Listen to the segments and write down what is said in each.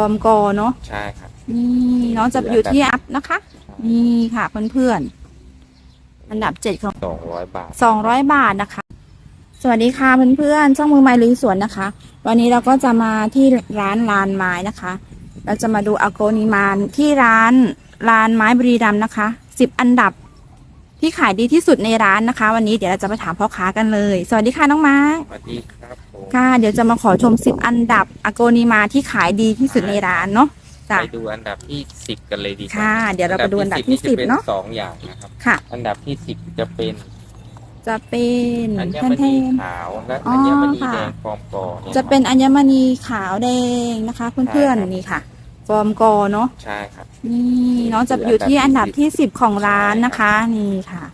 อร์มกอเนาะใช่ครับ นี่น้องจะอยู่ที่อัพนะคะ นี่ค่ะเพื่อนๆอันดับเจ็ดของสองร้อยบาทสองร้อยบาทนะคะ สวัสดีค่ะเพื่อนๆช่องมือไม้ลุยสวนนะคะ วันนี้เราก็จะมาที่ร้านลานไม้นะคะ เราจะมาดูอโกนิมานที่ร้านลานไม้บรีรัมย์นะคะสิบอันดับที่ขายดีที่สุดในร้านนะคะ วันนี้เดี๋ยวเราจะไปถามพ่อค้ากันเลย สวัสดีค่ะน้องมาร์คสวัสดีครับผม ค่ะ เดี๋ยวจะมาขอชมสิบอันดับอโกนิมาที่ขายดีที่สุดในร้านเนาะจ้ะ ไปดูอันดับที่สิบกันเลยดีกว่าค่ะเดี๋ยวเราไปดูอันดับที่จะป็10เนอะสองอย่างนะครับ ค่ะ อันดับที่สิบจะเป็นจะเป็นอัญแทมนณีขาวและอ๋ออัญมณีค่ะ แดงฟอร์มกอเนี่ยจะเป็นอัญมณีขาวแดงนะคะ เพื่อนๆนี่ค่ะ ฟอร์มกอเนาะ ใช่ครับ นี่น้องจะอยู่ที่อันดับที่สิบของร้านนะคะ นี่ค่ะ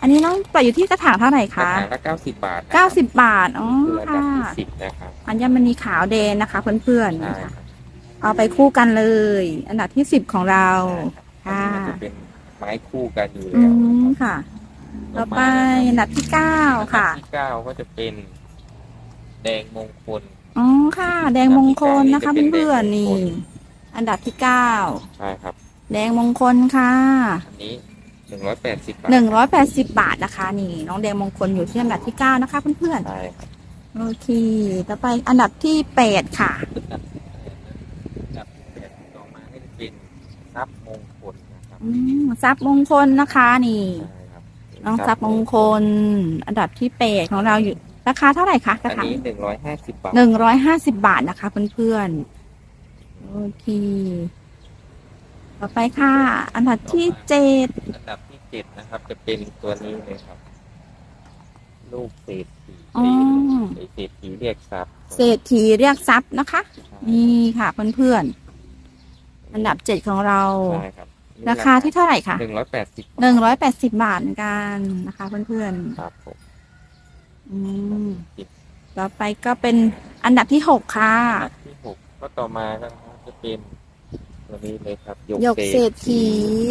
อันนี้น้องปล่อยอยู่ที่กระถางเท่าไหร่กระคะถางละเก้าสิบบาทนะคเก้ารับสิบบาทอ๋อคืออันดัค่ะบที่สิบนะครับอัญมณีขาวแดงนะคะ เพื่อนๆใช่นี่คค่ะรับเอาไปคู่กันเลย อันดับที่สิบของเราอันค่ะนี้มันจะเป็นไม้คู่กันอยู่อืแล้วมค่ะ ต่อไปอันดับที่เก้าอันดับค่ะที่เก้าก็จะเป็น แดงมงคล อ๋อค่ะ แดงมงคลนะคะอันดับที่เพื่อนแดงมงคลๆนี่ อันดับที่เก้าใช่ครับ แดงมงคลค่ะ อันนี้ หนึ่งร้อยแปดสิบบาทหนึ่งร้อยแปดสิบบาทนะคะ นี่น้องแดงมงคลอยู่ที่อันดับที่เก้านะคะเพื่อนใช่ครับๆโอเค ต่อไปอันดับที่แปดค่ะอันดับที่แปดอันดับที่แปดต่อมาก็จะเป็นทรัพย์มงคลนะครับอืมทรัพย์มงคลนะคะนี่ ใช่ครับน้องทรัพย์มงคล อันดับที่แปดของเราอยู่ราคาเท่าไหร่คะกอัระนถาง นี้หนึ่งร้อยห้าสิบบาท หนึ่งร้อยห้าสิบบาทนะคะเพื่อนๆโอเค ต่อไปค่ะ อันดับที่เจ็ดอันดับที่เจ็ดนะครับ จะเป็นตัวนี้เลยครับ ลูกเศรษฐีอ๋อเศรษฐีเรียกทรัพย์เศรษฐีเรียกทรัพย์นะคะ นี่ค่ะเพื่อนๆ อันดับเจ็ดของเรา ใช่ครับราคาที่เท่าไหร่คะหนึ่งร้อยแปดสิบหนึ่งร้อยแปดสิบบาทเหมือนกันนะคะเพื่อนครับผมๆอืมต่อไปก็เป็นอันดับที่หกค่ะ อันดับที่หกก็ต่อมาก็จะเป็น ตัวนี้เลยครับหยกเศรษฐี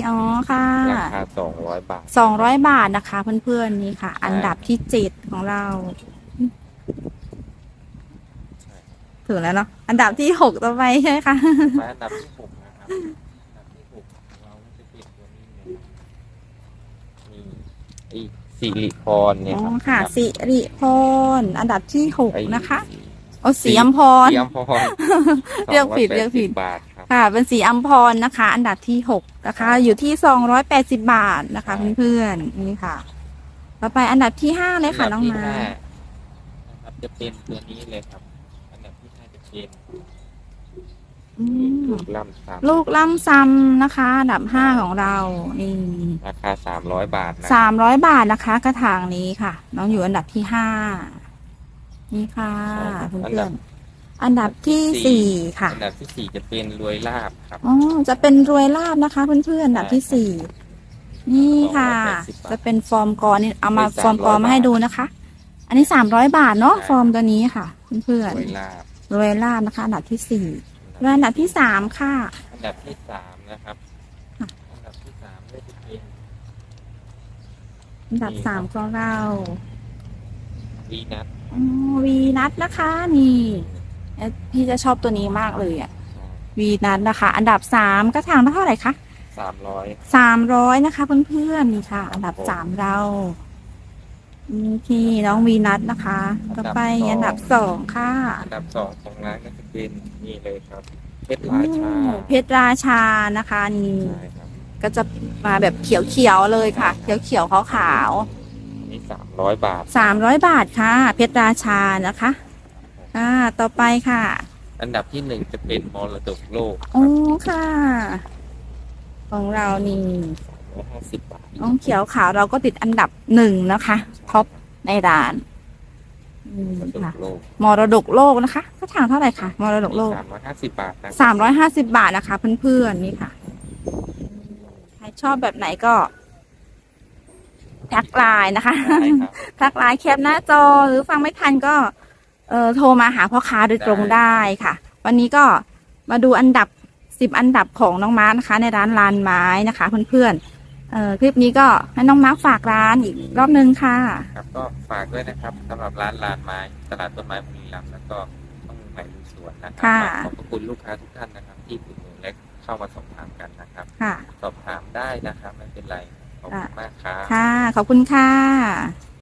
อ๋อค่ะราคาสองร้อยบาทสองร้อยบาทนะคะ เพื่อนๆนี่ค่ะ อันดับที่เจ็ดของเรา ถึงแล้วเนาะอันดับที่หกต่อไปใช่ไหมคะมาอันดับที่หกนะครับอันดับที่หกของเราก็จะเป็นตัวนี้เลยนี่ไอ้สิริพรเนี่ยอ๋อรับค่ะสิริพรอันดับที่หกไอ้นะคะโอ้สีอัมพรสีอัมพรเรียกผิดเรียกผิดบาท ครับค่ะเป็นสีอัมพรนะคะ อันดับที่หกนะคะ อยู่ที่สองร้อยแปดสิบาทนะคะเพื่อนๆนี่ค่ะ ต่อไปอันดับที่ห้าเลยค่ะน้องที่มาห้นะครับจะเป็นตัวนี้เลยครับ อันดับที่ห้าจะเป็นอืมลูกล่ำซ้ำลูกล่ำซ้ำนะคะ อันดับห้าของเรานี่ราคาสามร้อยบาทนะสามร้อยบาทนะคะ กระถางนี้ค่ะ น้องอยู่อันดับที่ห้านี่ค่ะใช่ครับเพื่อันดัอบนๆ อันดับที่สี่ค่ะ อันดับที่สี่จะเป็นรวยลาบครับอ๋อจะเป็นรวยลาบนะคะเพื่อนๆอันดับที่สี่นี่ค่ะ จะเป็นฟอร์มกอนี่เอามาฟอร์มกอมาให้ดูนะคะ อันนี้สามร้อยบาทเนาะฟอร์มตัวนี้ค่ะเพื่อนรวยลาบๆรวยลาบนะคะอันดับที่สี่และอันดับที่สามค่ะ อันดับที่สามนะครับค่ะอันดับที่สามก็จะเป็นอันดับสามของเราวีนัทอ๋อวีนัทนะคะนี่เอ๊ะ พี่จะชอบตัวนี้มากเลยอะวีนัทนะคะ อันดับสามกระถางละเท่าไหร่คะสามร้อยสามร้อยนะคะเพื่อนๆนี่ค่ะ อันดับสามเรานี่ที่น้องวีนัทนะคะ ต่อไปอันดับสองค่ะ อันดับสองของร้านก็จะเป็นนี่เลยครับ เพชรราชาอืมเพชรราชานะคะนี่ใช่ครับก็จะมาแบบเขียวๆเลยค่ะ เขียวๆขาวอันนี้สามร้อยบาทๆสามร้อยบาทค่ะ เพชรราชานะคะ อ่าต่อไปค่ะ อันดับที่หนึ่งจะเป็นมรดกโลกโอ้ค่ะ ของเรานี่ร้อยห้าสิบบาทน้องเขียวขาวเราก็ติดอันดับหนึ่งนะคะท็อปในร้านอืมมรดกค่ะโลกมรดกโลกนะคะกระถางเท่าไหร่คะมรดกโลก สามร้อยห้าสิบบาทนะสามร้อยห้าสิบาทนะคะเพื่อนๆนี่ค่ะใครชอบแบบไหนก็ ทักไลน์นะคะ ใช่ครับ ทักไลน์แคปหน้าจอหรือฟังไม่ทันก็ เอ่อโทรมาหาพ่อค้าโดยตรงได้ได้ค่ะ วันนี้ก็มาดูอันดับสิบอันดับของน้องมาร์คนะคะ ในร้านลานไม้นะคะ เพื่อนๆเอ่อคลิปนี้ก็ให้น้องมาร์คฝากร้านอีกรอบนึงค่ะ ครับก็ฝากด้วยนะครับสำหรับร้านลานไม้ตลาดต้นไม้บุรีรัมย์แล้วก็ต้องใหม่ดูสวนวนนะครัค่ะ ขอบพระคุณลูกค้าทุกท่านนะครับ ที่อุดหนุนและเข้ามาสอบถามกันนะครับ ค่ะ สอบถามได้นะครับไม่เป็นไรขอบคุณมากครับ ค่ะ ขอบคุณค่ะ